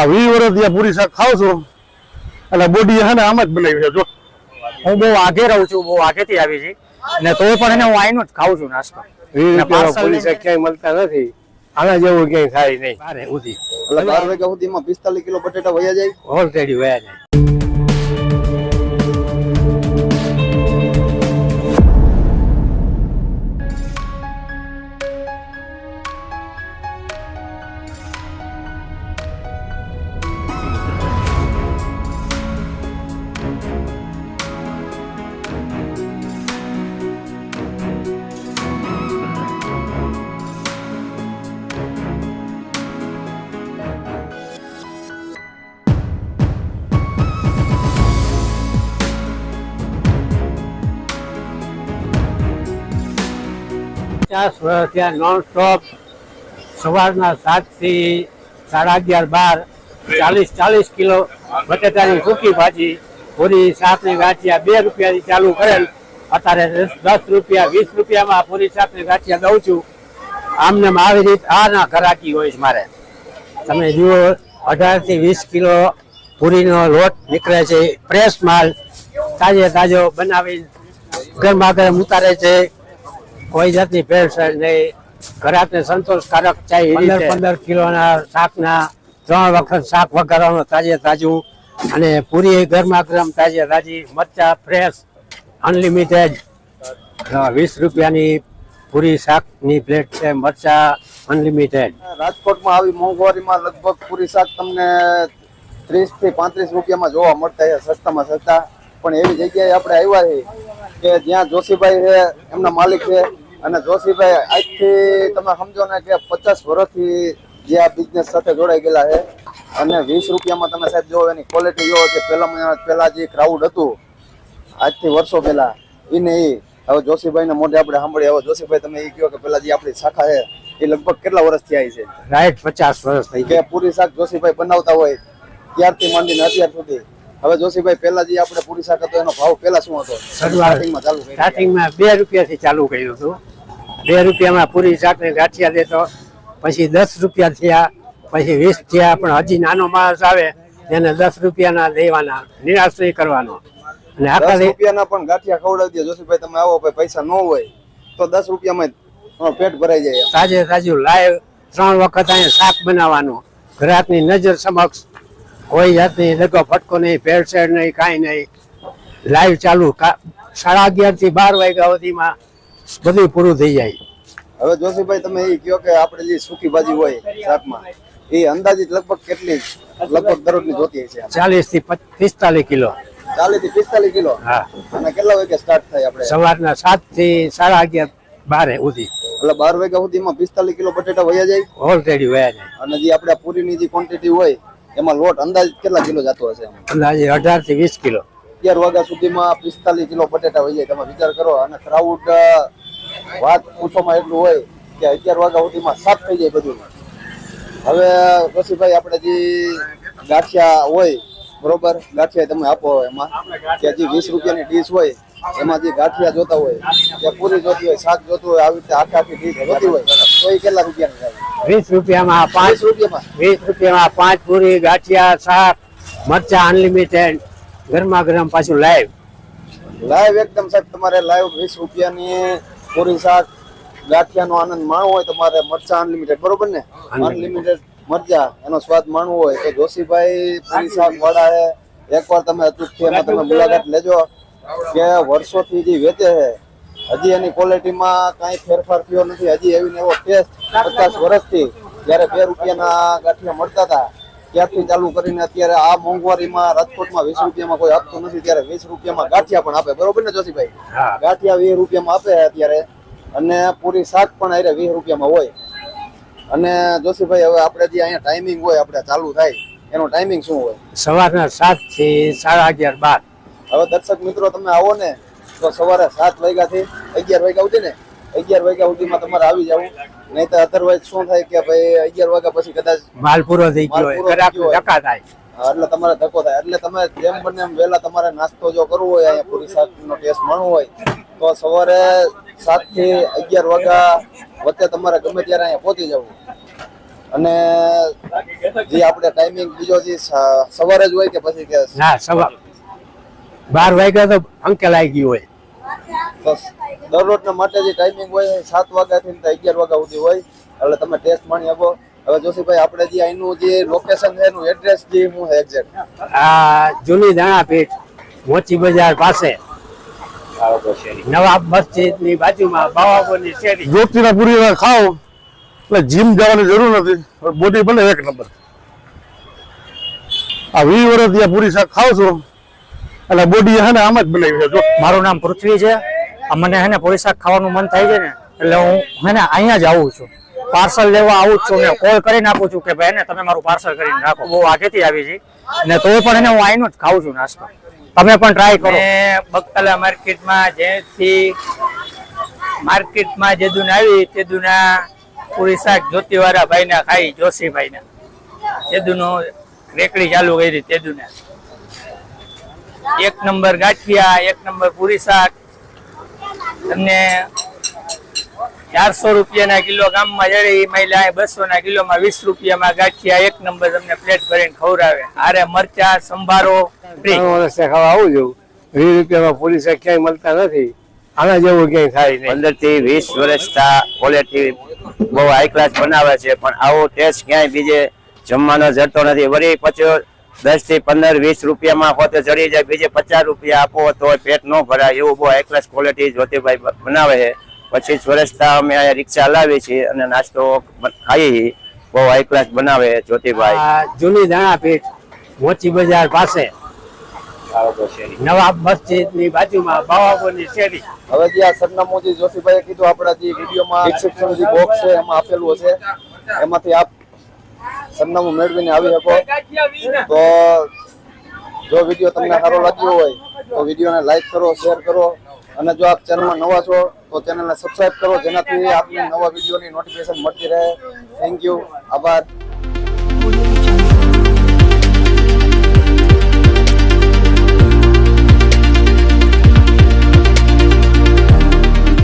આ વીસ વર્ષ ત્યાં પૂરી શાક ખાવ છો? એટલે બોડી છે ને આમ જ બનાવી છે જો. હું બહુ આગે રહું છું બહુ આગેથી આવી છે. ને તોય પણ એને હું આઈનો જ ખાઉં છું નાસ્તો. પૂરી શાક ક્યાંય મળતા નથી. આના જેવું ક્યાંય ખાય નહીં. બારે ઉધી. એટલે બાર વાગ્યા સુધીમાં પિસ્તાલીસ કિલો બટેટા વયા જાય? ઓલરેડી વયા જાય. પચાસ વર્ષ ત્યાં નોન સ્ટોપ સવારના સાતથી સાડા અગિયાર બાર ચાલીસ ચાલીસ કિલો બટેટાની સૂકી ભાજી, પૂરી સાતની ગાંઠિયા બે રૂપિયાથી ચાલુ કરેલ. અત્યારે દસ રૂપિયા, વીસ રૂપિયામાં પૂરી સાતની ગાંઠિયા દઉં છું. આમને આમ આવી રીત આ ના ઘરાકી હોય છે મારે. તમે જુઓ અઢારથી વીસ કિલો પૂરીનો લોટ નીકળે છે ફ્રેશ માલ. તાજે તાજો બનાવી ગરમા ગરમ ઉતારે છે. કોઈ જાતની ભેળસેળ નહીં. ઘરાકને સંતોષકારક ચાહી પંદર પંદર કિલોના શાકના ત્રણ વખત શાક વઘારવાનું તાજે તાજું અને પૂરી ગરમા ગરમ તાજે તાજી મરચા ફ્રેશ અનલિમિટેડ વીસ રૂપિયાની પૂરી શાકની પ્લેટ છે મરચા અનલિમિટેડ. રાજકોટમાં આવી મોંઘવારીમાં લગભગ પૂરી શાક તમને ત્રીસથી પાંત્રીસ રૂપિયામાં જોવા મળતા છે સસ્તામાં સસ્તા. પણ એવી જગ્યાએ આપણે આવ્યા છે કે જ્યાં જોશીભાઈ છે એમના માલિક છે. અને જોશીભાઈ આજથી તમે સમજો ને કે પચાસ વર્ષથી જે આ બિઝનેસ સાથે જોડાઈ ગયેલા છે. અને વીસ રૂપિયામાં તમે સાહેબ જો એની ક્વોલિટી જો કે પહેલા પહેલા જે ક્રાઉડ હતું આજથી વર્ષો પહેલા એને એ હવે જોશીભાઈ મોઢે આપણે સાંભળીએ. હવે જોશીભાઈ તમે એ કહો કે પેલા જે આપણી શાખા છે એ લગભગ કેટલા વર્ષથી આવી છે? રાઈટ પચાસ વર્ષ થઈ ગયા પૂરી શાક જોશીભાઈ બનાવતા હોય ત્યારથી માંડીને અત્યાર સુધી. હવે જોશીભાઈ પહેલા જે આપણે પૂરી શાક હતો એનો ભાવ પહેલા શું હતો? સ્ટાર્ટિંગમાં ચાલુ સ્ટાર્ટિંગમાં બે રૂપિયાથી ચાલુ કર્યું હતું. બે રૂપિયામાં પૂરી શાક ને ગાંઠિયા દેતો પછી દસ રૂપિયા થયા પછી વીસ થયા પણ હજી નાનો માણસ આવે એને દસ રૂપિયાના દેવાના નિરાશ નહીં કરવાનો. અને આખા રૂપિયાના પણ ગાંઠિયા ખવડાવી દે જોશીભાઈ તમે આવો પૈસા ન હોય તો દસ રૂપિયામાં પેટ ભરાઈ જાય સાજે સાજુ લાઈવ ત્રણ વખત અહીંયા શાક બનાવવાનું. ગ્રાહકની નજર સમક્ષ કોઈ જાતની લગો ફટકો નહીં ભેળસેળ નહીં કાંઈ નહીં. લાઈવ ચાલુ. સાડા અગિયારથી બાર વાગ્યા સુધીમાં બધું પૂરું થઈ જાય. હવે જોશીભાઈ તમે એ કહો કે આપણે જે સૂકી ભાજી હોય શાકમાં એ અંદાજિત લગભગ કેટલી લગભગ દરરોજની જોતી છે ચાલીસથી પિસ્તાલીસ કિલો. ચાલીસથી પિસ્તાલીસ કિલો? હા. અને કેટલા વાગે સ્ટાર્ટ થાય આપણે? સવારના સાતથી સાડા અગિયાર બારે સુધી. એટલે બાર વાગ્યા સુધીમાં પિસ્તાલીસ કિલો બટેટા વયા જાય? ઓલરેડી વયા જાય. અને જે આપણે પૂરીની જે ક્વોન્ટિટી હોય એમાં લોટ અંદાજ કેટલા કિલો જતો હશે અંદાજે અઢારથી વીસ કિલો. અગિયાર વાગ્યા સુધીમાં પિસ્તાલીસ કિલો બટેટા હોય જાય. તમે વિચાર કરો અને ક્રાઉડ વાત પૂછવામાં એટલું હોય કે અગિયાર વાગ્યા સુધીમાં સાફ થઈ જાય બધું. હવે રસીભાઈ આપણે જે ગાંઠિયા હોય બરોબર? ગાંઠિયા તમે આપો એમાં. કે જે વીસ રૂપિયાની ડીશ હોય એમાં જે ગાંઠિયા જોતા હોય કે પૂરી જોતી હોય શાક જોતું હોય આવી રીતે આખી આખી ડીશ જોતી હોય તો કેટલા રૂપિયા વીસ રૂપિયામાં પાંચ રૂપિયામાં? વીસ રૂપિયામાં પાંચ પૂરી ગાંઠિયા શાક મરચા અનલિમિટેડ ગરમા ગરમ પાછું લાઈવ લાઈવ એકદમ સાહેબ તમારે લાઈવ વીસ રૂપિયાની પૂરી શાક ગાંઠિયાનો આનંદ માણવો હોય તમારે મરચા અનલિમિટેડ બરોબર ને? અનલિમિટેડ મરચા એનો સ્વાદ માણવો હોય. તો જોશીભાઈ પૂરી શાક વાળા હે. એકવાર તમે અચૂકથી તમે મુલાકાત લેજો. કે વર્ષોથી જે વેચે છે હજી એની ક્વોલિટીમાં કાંઈ ફેરફાર થયો નથી. હજી એવી એવો ટેસ્ટ પચાસ વર્ષથી જ્યારે બે રૂપિયાના ગાંઠિયા મળતા હતા ત્યારથી ચાલુ કરીને અત્યારે આ મોંઘવારીમાં રાજકોટમાં વીસ રૂપિયામાં કોઈ આપતું નથી ત્યારે વીસ રૂપિયામાં ગાંઠિયા પણ આપે. બરોબર ને જોશીભાઈ? ગાંઠિયા વીસ રૂપિયામાં આપે અત્યારે. અને પૂરી શાક પણ અરે વીસ રૂપિયામાં હોય. અને જોશીભાઈ હવે આપણે જે અહીંયા ટાઈમિંગ હોય આપણે ચાલુ થાય. એનો ટાઈમિંગ શું હોય? સવારના સાતથી સાડા અગિયાર બાર. હવે દર્શક મિત્રો તમે આવો ને તો સવારે સાત વાગ્યાથી અગિયાર વાગ્યા સુધી ને? અગિયાર વાગ્યા સુધીમાં તમારે આવી જવું. નહીં તો અધરવાઇઝ શું થાય કે ભાઈ અગિયાર વાગ્યા પછી કદાચ માલ પૂરો થઈ ગયો હોય હોય. ધક્કા થાય. એટલે તમારે ધક્કો થાય. એટલે તમે જેમ બને એમ વહેલા તમારે નાસ્તો જો કરવો હોય અહીંયા પૂરી શાકનો ટેસ્ટ માણવો હોય તો સવારે સાતથી અગિયાર વાગ્યા વચ્ચે તમારે ગમે ત્યારે અહીંયા પહોંચી જવું. અને જે આપણે ટાઈમિંગ બીજો જે સવારે જ હોય કે પછી કે ના સવાર બાર વાગ્યા તો અંકે લાગી ગયું હોય. તો દરરોજના માટે જે ટાઈમિંગ હોય સાત વાગ્યાથી અગિયાર વાગ્યા સુધી હોય એટલે તમે ટેસ્ટ માણી આપો હવે જોશીભાઈ આપણે જે અહીંનું જે લોકેશન છે એનું એડ્રેસ જે હું એક્ઝેક્ટ આ જૂની દાણાપીઠ મોચી બજાર પાસે. નવાબ મસ્જિદની બાજુમાં બાવાપુરની શેરી. જ્યોતિના પૂરી ખાઓ એટલે જીમ જવાની જરૂર નથી બોડી બને એક નંબર આ વી વર્ષ પૂરી શાક ખાવ છો એટલે બોડી હે ને આમ જ બનાવી છે. મારું નામ પૃથ્વી છે. મને હે ને પોલીસ શાક ખાવાનું મન થાય છે ને, એટલે હું હે ને અહીંયા જ આવું છું. પાર્સલ લેવા આવું છું ને કોલ કરીને આપું છું કે ભાઈ ને તમે મારું પાર્સલ કરીને રાખો. બહુ આગેથી આવી છે. ને તો પણ હું આઈનો જ ખાઉં છું નાસ્તો. તમે પણ ટ્રાય કરો. બગતલા માર્કેટમાં જેથી માર્કેટમાં જે દુના આવી તે દુના પૂરી શાક જ્યોતિવાળા ભાઈના ખાઈ, જોશીભાઈના. તે દુનો રેકડી ચાલુ કરી તે દુના એક નંબર ગાંઠિયા, એક નંબર પૂરી શાક તમને ચારસો રૂપિયાના કિલો ગામમાં એ મહિલા બસો ના કિલોમાં વીસ રૂપિયામાં ગાંઠિયા એક નંબર તમને પ્લેટ ભરીને ખવડાવે. આરે મરચા સંભારો ત્રણ વર્ષે ખાવા આવું છું. વીસ રૂપિયામાં પૂરી ક્યાંય મળતા નથી. આના જેવું ક્યાંય થાય નહીં. પંદરથી વીસ વર્ષતા ક્વોલિટી બહુ હાઈ ક્લાસ બનાવે છે પણ આવો ટેસ્ટ ક્યાંય બીજે જમવાનો જતો નથી. વળી પછી દસથી પંદર વીસ રૂપિયામાં હોતે ચડી જાય. બીજે પચાસ રૂપિયા આપો તો પેટ ન ભરાય. એવું બહુ હાઈ ક્લાસ ક્વોલિટી જ્યોતિભાઈ બનાવે છે. પછી વર્ષથી અમે અહીંયા રિક્ષા લાવીએ છીએ અને નાસ્તો ખાઈએ બહુ હાઈ ક્લાસ બનાવે છે જ્યોતિભાઈ. જૂની દાણાપીઠ મોચી બજાર પાસે. નવાબ મસ્જિદની બાજુમાં બાવાપુરની શેરી. હવે જે આ સરનામું જે જોશીભાઈએ કીધું આપણા જે વિડીયોમાં ડિસ્ક્રિપ્શન જે બોક્સ છે એમાં આપેલું છે. એમાંથી આપ સરનામું મેળવીને આવી શકો. તો જો વીડિયો તમને સારો લાગ્યો હોય, તો વિડીયોને લાઈક કરો શેર કરો. અને જો આપ ચેનલમાં નવા છો, તો ચેનલને સબસ્ક્રાઇબ કરો, જેનાથી આપને નવા વિડીયોની નોટિફિકેશન મળતી રહે. થેન્ક યુ આભાર.